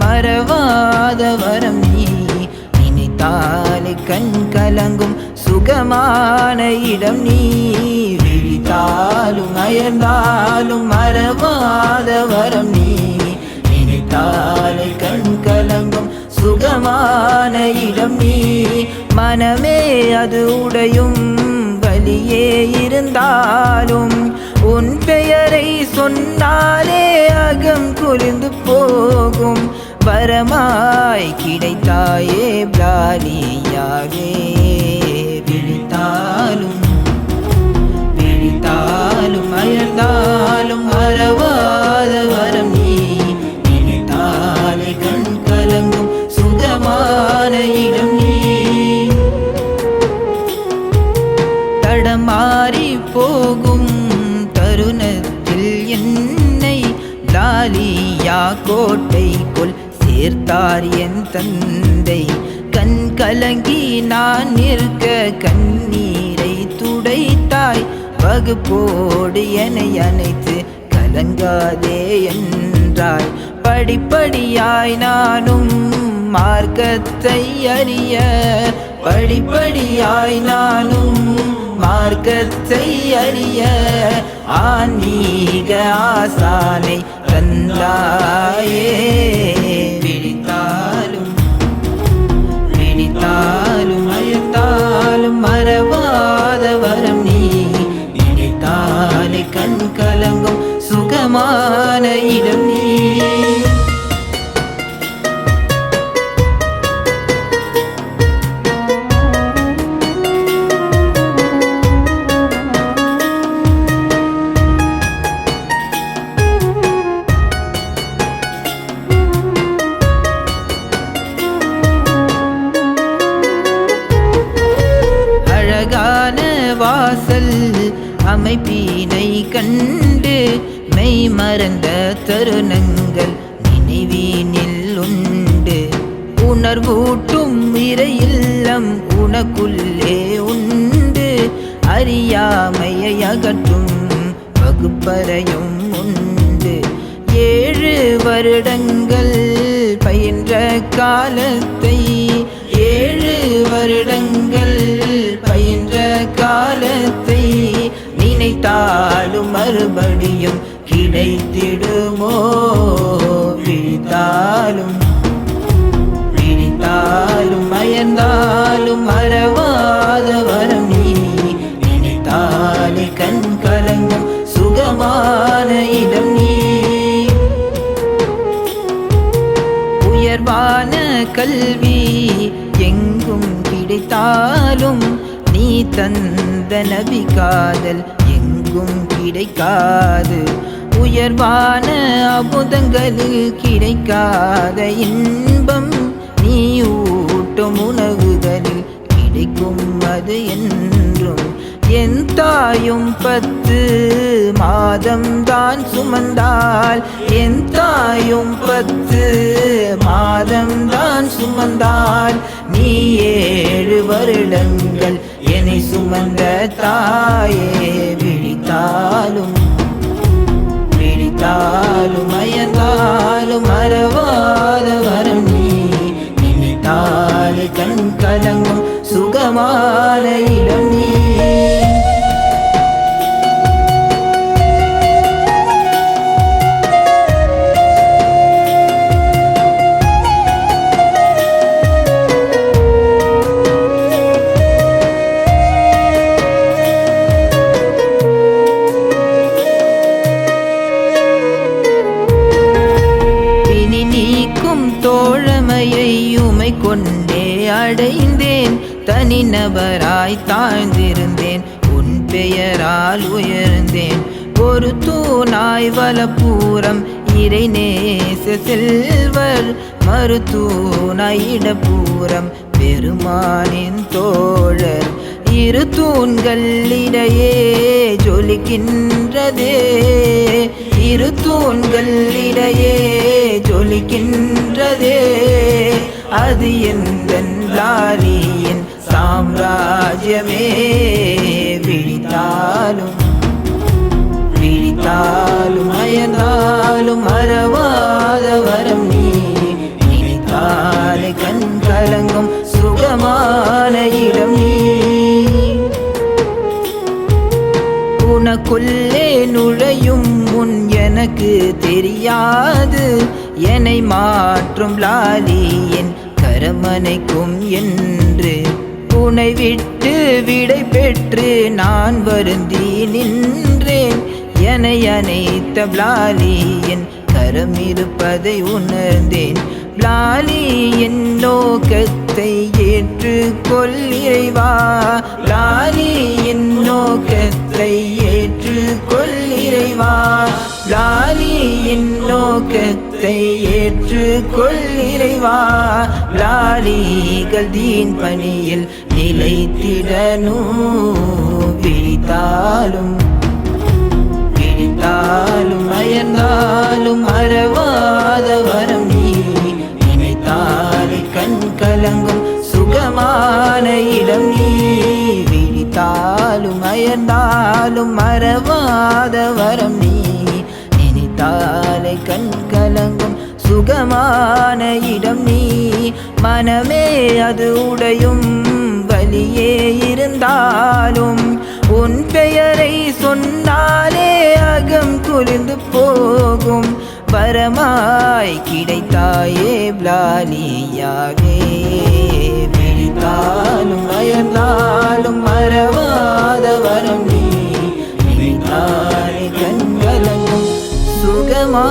மறவாத வரம் நீ நினைத்தாலே கண் கலங்கும் சுகமான இடம் நீ. விழித்தாலும் அயர்ந்தாலும் மறவாத வரம் நீ. நினைத்தாலே கண் கலங்கும் சுகமான இடம் நீ. மனமே அது உடையும் வலியே இருந்தாலும் உன் பெயரை சொன்னாலே அகம் குளிர்ந்து போகும். வரமாய் கிடைத்தாயே பிராணியாகே நினைத்தாலும் அயர்ந்தாலும் மறவாத வரம் நீ. நினைத்தாலே கண் கலங்கும் சுகமான இடம் நீ. தடமாறி போகும் தருணத்தில் என்னை தாலியா கோட்டைக்குள் சேர்த்தார் என் தந்தை. கண் கலங்கி நான் நிற்க கண்ணீரை துடைத்தாய். வகுப்போடு என்னை அணைத்து கலங்காதே என்றாய். படிப்படியாய் நானும் மார்க்கத்தை அறிய படிப்படியாய் நானும் மார்க்கத்தை அறிய ஆன்மீக ஆசானை தந்தாயே. பிடித்தாலும் பிடித்தாலும் அழுத்தாலும் மறவாத வரம் நீ கண் கலங்கும் சுகமான இடம் நீ. வாசல் அமைப்பினை கண்டு மெய் மறந்த தருணங்கள் நினைவீனில் உண்டு. உணர்வூட்டும் இறையில்லம் உனக்குள்ளே உண்டு. அறியாமையை அகற்றும் வகுப்பறையும் உண்டு. ஏழு வருடங்கள் பயின்ற காலத்தை ஏழு வருடங்கள் நினைத்தாலும் மறுபடியும் கிடைத்திடுமோ? விழித்தாலும் விழித்தாலும் மயந்தாலும் மறவாத வரம் நீ. நினைத்தாலே கண் கலங்கும் சுகமான இடம் நீ. உயர்வான கல்வி எங்கும் கிடைத்தாலும் நீ தந்த நபி காதல் எங்கும் கிடைக்காது. உயர்வான அபுதங்களில் கிடைக்காத இன்பம் நீ ஊட்டும் உணவுகளில் கிடைக்கும் அது என்றும். என் தாயும் பத்து மாதம் தான் சுமந்தாள். என் தாயும் பத்து மாதம் தான் சுமந்தாள். நீ ஏழு வருடங்கள் என்னை சுமந்த தாயே விழித்தாலும் விழித்தாலும் அயர்ந்தாலும் மறவாத வரம் நீ நினைத்தாலே கண் கலங்கும் உன்னே கொண்டே அடைந்தேன். தனிநபராய் தாழ்ந்திருந்தேன். உன் பெயரால் உயர்ந்தேன். ஒரு தூணாய் வலப்பூரம் இறை நேச செல்வர் மறுத்தூணாயிடப்பூரம் பெருமானின் தோழர். இரு தூண்கள் இடையே ஜொலிக்கின்றதே. இரு தூண்கள் இடையே ஜொலிக்கின்றதே. அது எந்த சாம்ராஜ்யமே. விழித்தாலும் விழித்தாலும் அயர்ந்தாலும் மறவாத வரம் நீ. நினைத்தாலே கண் கலங்கும் சுகமான இடம் நீ. உனக்குள்ளே நுழையும் முன் எனக்கு தெரியாது. என்னை மாற்றும் லாலி என் மனைக்கும் என்று உனை விட்டு விடை பெற்று நான் வருந்தி நின்றேன். என அனைத்த பிளாலி கரம் இருப்பதை உணர்ந்தேன். பிளாலி நோக்கத்தை ஏற்று கொள்ளிறைவா நோக்கத்தை ஏற்று கொள்ளிறைவா பிளாலிகள் தீன் பணியில் நிலைத்திடனும் பிடித்தாலும் பிடித்தாலும் அயர்ந்தாலும் அறவாத வரம் நீ. நினைத்தாலே கண் கலங்கும் சுகமான இடம் நீ. விழித்தாலும் அயர்ந்தாலும் மறவாத வரம் நீ. சொர்க்கமான இடம் நீ. மனமே அது உடையும் வலியே இருந்தாலும் உன் பெயரை சொன்னாலே அகம் குளிர்ந்து போகும். வரமாய் கிடைத்தாயே பிளாலியாகவே விழித்தாலும் அயர்ந்தாலும் மறவாத வரம் நீ. நினைத்தாலே கண்கலங்கும் சுகமா